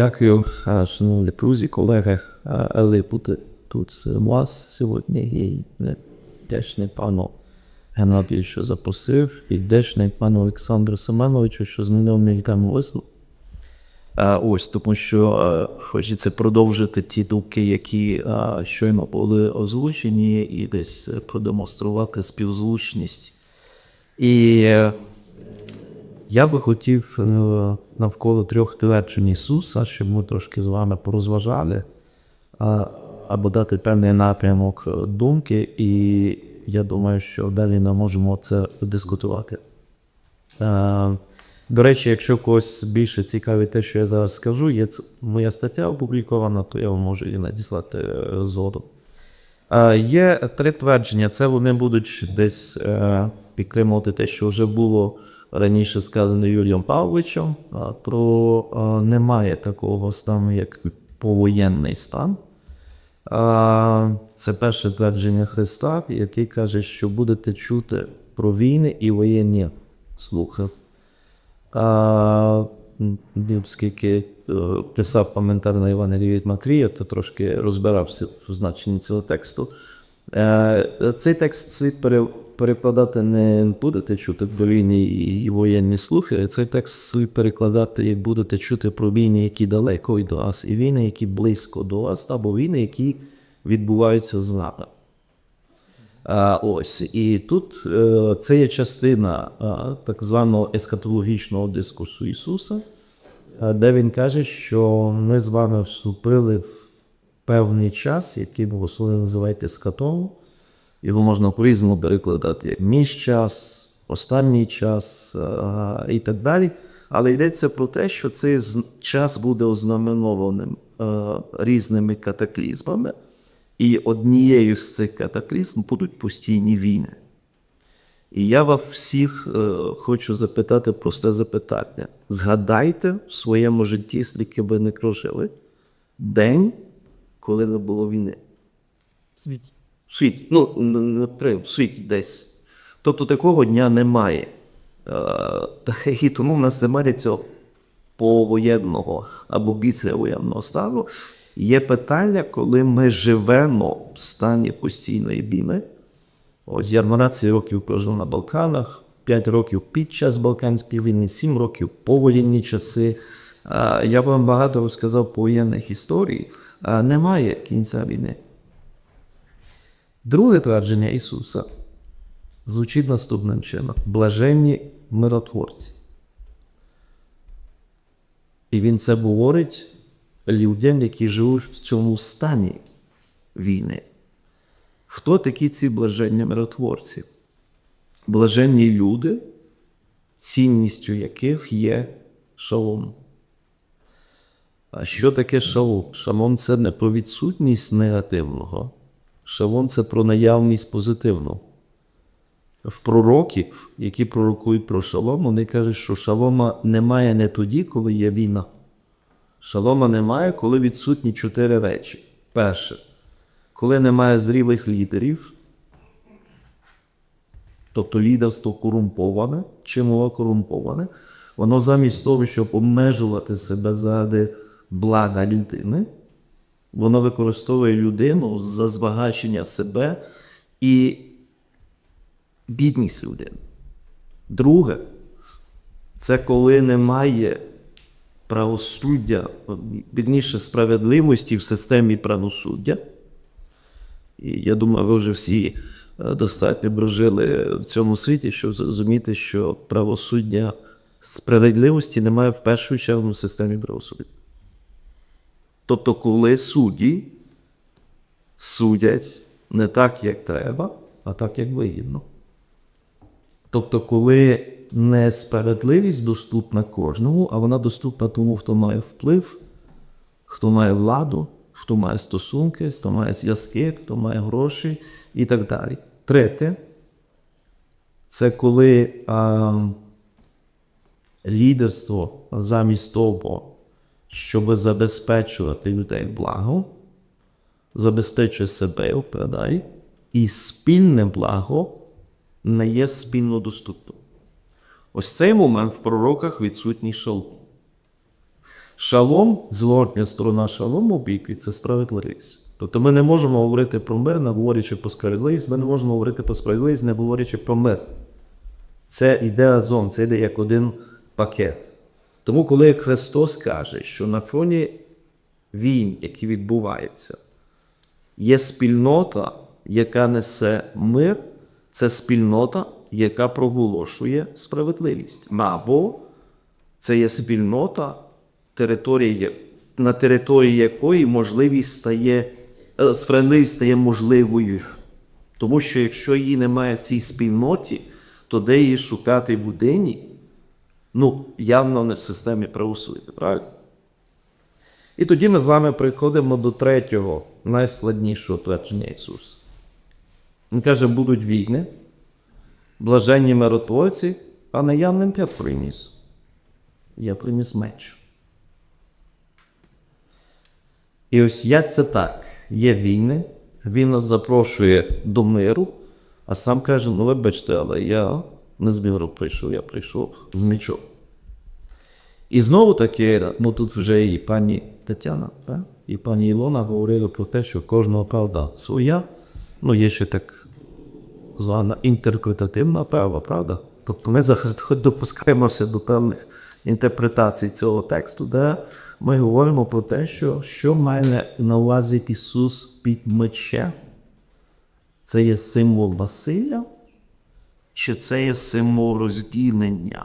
Дякую, е, шановні друзі, колеги, е, але бути тут з вас сьогодні і вдячний пану Геннадію, що запросив, і вдячний пану Олександру Семеновичу, що змінив мій тему виступ. Е, Ось, тому що хочеться продовжити ті думки, які щойно були озвучені, і десь продемонструвати співзвучність. І я би хотів е, навколо трьох тверджень Ісуса, щоб ми трошки з вами порозважали, або дати певний напрямок е, думки, і я думаю, що далі ми можемо це дискутувати. Е, До речі, якщо когось більше цікавить те, що я зараз скажу, є моя стаття опублікована, то я вам можу її надіслати згодом. Є три твердження. Це вони будуть десь підтримувати те, що вже було раніше сказано Юрієм Павловичем. Про немає такого стану, як повоєнний стан. Це перше твердження Христа, який каже, що будете чути про війни і воєнні слухи. Оскільки е, писав коментар на Євангелії від Матвія, то трошки розбирався в значенні цього тексту. Е, Цей текст слід перекладати не будете чути про війни і і воєнні слухи. Цей текст перекладати, як будете чути про війни, які далеко від вас, і війни, які близько до вас, або війни, які відбуваються з нами. А, ось і тут е, це є частина так званого ескатологічного дискурсу Ісуса, де він каже, що ми з вами вступили в певний час, який богослови називають ескатом. Його можна по-різному перекладати як між час, останній час а, і так далі. Але йдеться про те, що цей час буде ознаменованим е, різними катаклізмами. І однією з цих катаклізм будуть постійні війни. І я вас всіх е, хочу запитати просте запитання. Згадайте в своєму житті, скільки ви не прожили, день, коли не було війни. Світі. Ну, н- в світі десь. Тобто такого дня немає. Е, І тому в нас немає цього повоєнного або післявоєнного стану. Є питання, коли ми живемо в стані постійної війни. Ось я 12 років прожив на Балканах, 5 років під час Балканської війни, 7 років повоєнні часи. Я вам багато розказав повоєнних історій. Немає кінця війни. Друге твердження Ісуса звучить наступним чином: блаженні миротворці. І Він це говорить людям, які живуть в цьому стані війни. Хто такі ці блаженні миротворці? Блаженні люди, цінністю яких є шалом. А що таке шалом? Шалом це не про відсутність негативного. Шалом це про наявність позитивного. В пророків, які пророкують про шалом, вони кажуть, що шалома немає не тоді, коли є війна. Шалома немає, коли відсутні чотири речі. Перше, коли немає зрілих лідерів, тобто лідерство корумповане, чимало корумповане, воно замість того, щоб обмежувати себе заради блага людини, воно використовує людину за збагачення себе і бідність людини. Друге, це коли немає правосуддя, бідніше справедливості в системі правосуддя. І я думаю, ви вже всі е, достатньо прожили в цьому світі, щоб зрозуміти, що правосуддя справедливості немає в першу чергу в системі правосуддя. Тобто, коли судді судять не так, як треба, а так, як вигідно. Тобто, коли несправедливість доступна кожному, а вона доступна тому, хто має вплив, хто має владу, хто має стосунки, хто має зв'язки, хто має гроші і так далі. Третє, це коли а, лідерство замість того, щоб забезпечувати людей благо, забезпечує себе впадай, і спільне благо не є спільно доступним. Ось цей момент в пророках відсутній шалом. Шалом, зворотня сторона шалому бійки це справедливість. Тобто ми не можемо говорити про мир, не говорячи про справедливість, ми не можемо говорити про справедливість, не говорячи про мир. Це йде разом, це йде як один пакет. Тому, коли Христос каже, що на фоні війн, які відбуваються, є спільнота, яка несе мир, це спільнота, яка проголошує справедливість. Або це є спільнота, територія, на території якої можливість стає, е, справедливість стає можливою. Тому що якщо її немає в цій спільноті, то де її шукати в будині? Ну, явно не в системі правосуддя, правильно? І тоді ми з вами приходимо до третього, найскладнішого твердження Ісуса. Він каже, будуть війни, блаженні миротворці, а не я ним я приніс. Я приніс меч. І ось як це так? Є війни, він нас запрошує до миру, а сам каже: ну вибачте, але я не з миру прийшов, я прийшов з мечом. І знову таки, ну тут вже і пані Тетяна, так? і пані Ілона говорили про те, що кожного правда своя, ну є ще так звана інтерпретативна права, правда? Тобто ми допускаємося до певних інтерпретацій цього тексту, де ми говоримо про те, що, що має на увазі Ісус під мечем. Це є символ насилля, чи це є символ розділення?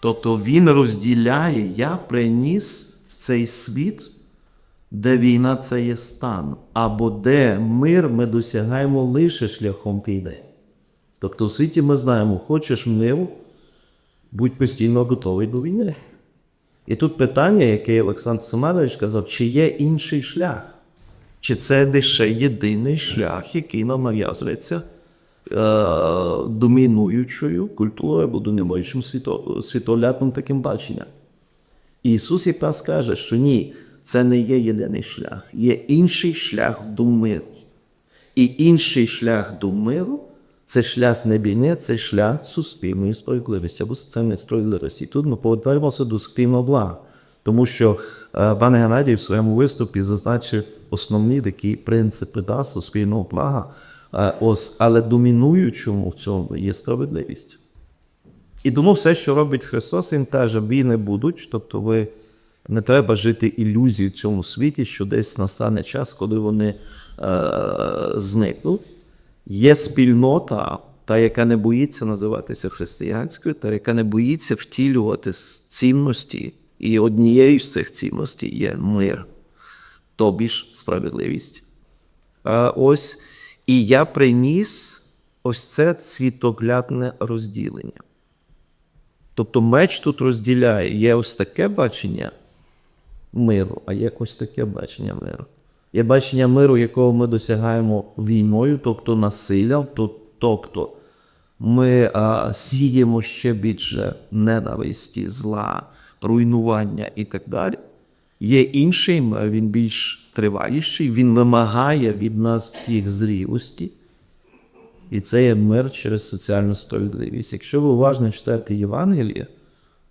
Тобто він розділяє, я приніс в цей світ, де війна це є стан, або де мир ми досягаємо лише шляхом війни. Тобто в світі ми знаємо, хочеш миру, будь постійно готовий до війни. І тут питання, яке Олександр Семенович казав, чи є інший шлях? Чи це лише єдиний шлях, який нам нав'язується домінуючою культурою або домінуючим світо, світоглядним таким баченням? Ісус якраз каже, що ні, це не є єдиний шлях, є інший шлях до миру. І інший шлях до миру це шлях не це шлях суспільної справедливості або соціальної справедливості. Тут ми повертаємося до спільного блага. Тому що е, пан Геннадій в своєму виступі зазначив основні такі принципи да, суспільного блага, Е, ось, але домінуючому в цьому є справедливість. І тому все, що робить Христос, Він каже, війни будуть, тобто ви не треба жити ілюзії в цьому світі, що десь настане час, коли вони е, зникнуть. Є спільнота, та, яка не боїться називатися християнською, та яка не боїться втілювати цінності. І однією з цих цінностей є мир, тобі ж справедливість. А ось, і я приніс ось це світоглядне розділення. Тобто меч тут розділяє. Є ось таке бачення миру, а є ось таке бачення миру. Є бачення миру, якого ми досягаємо війною, тобто насиллям, тобто ми а, сіємо ще більше ненависті, зла, руйнування і так далі. Є інший мир, він більш триваліший, він вимагає від нас всіх зрілості. І це є мир через соціальну справедливість. Якщо ви уважно читаєте Євангеліє,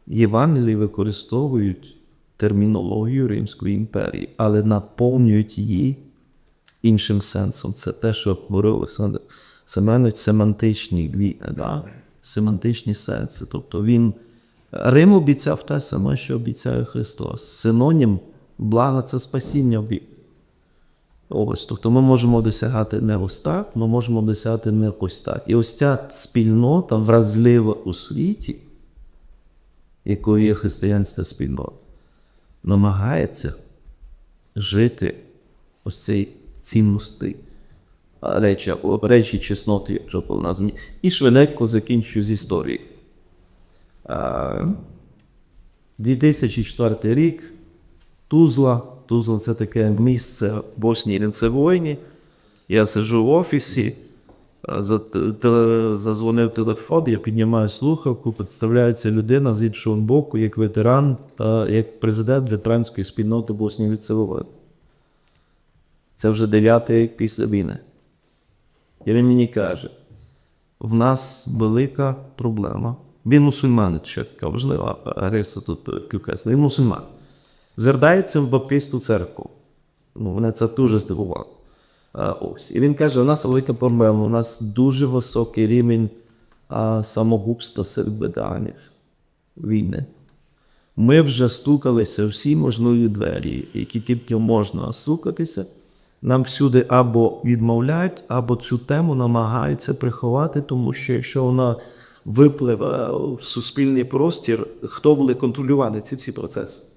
Євангелії використовують термінологію Римської імперії, але наповнюють її іншим сенсом. Це те, що говорив Олександр Семенович, семантичні да? семантичні сенси. Тобто він Рим обіцяв те саме, що обіцяє Христос. Синонім блага це спасіння вік. Ось, тобто ми можемо досягати не ось так, ми можемо досягати не ось так. І ось ця спільнота вразлива у світі, якою є християнська спільнота, намагається жити ось цей цінності речі, речі чесноти, якщо по нас. І швиденько закінчую з історії. 2004 рік Тузла. Тузла це таке місце в Боснії і Герцеговині. Я сиджу в офісі, а, за, теле- зазвонив телефон, я піднімаю слухавку, представляється людина з іншого боку, як ветеран та як президент ветеранської спільноти Боснії і Герцеговини. Це вже дев'ятий рік після війни. І він мені каже: в нас велика проблема Він мусульманин, що така важлива риса тут кюкесна. Він мусульман. Звертається в баптистську церкву. Ну, мене це дуже здивувало. А, ось. І він каже: у нас велика проблема, у нас дуже високий рівень самогубства серед ветеранів війни. Ми вже стукалися всі можливі двері, які тільки можна стукатися. Нам всюди або відмовляють, або цю тему намагаються приховати, тому що якщо вона випливе в суспільний простір, хто буде контролювати ці всі процеси?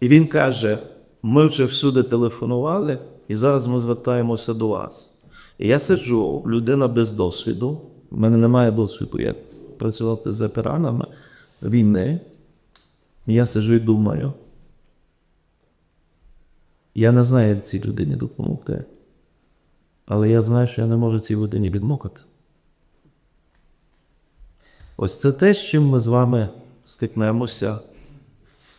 І він каже: ми вже всюди телефонували, і зараз ми звертаємося до вас. І я сиджу, людина без досвіду, в мене немає досвіду, як працювати з ветеранами війни. Я сиджу і думаю. Я не знаю, як цій людині допомогти. Але я знаю, що я не можу цій людині відмовити. Ось це те, з чим ми з вами стикнемося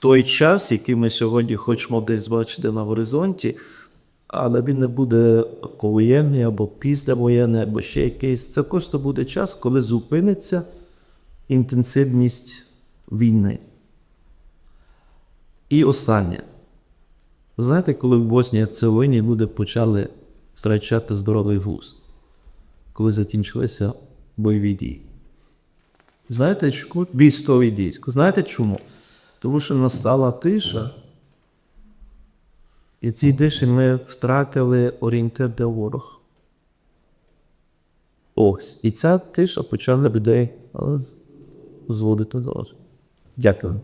той час, який ми сьогодні хочемо десь бачити на горизонті, але він не буде воєнний або післявоєнний, або ще якийсь. Це просто буде час, коли зупиниться інтенсивність війни. І останнє. Знаєте, коли в Боснії Hercegovині люди почали втрачати здоровий глузд, коли закінчилися бойові дії. Знаєте? Військові дії. Знаєте чому? Тому що настала тиша, і цій тиші ми втратили орієнтир для ворог. Ось. І ця тиша почала людей зводити до Дякую.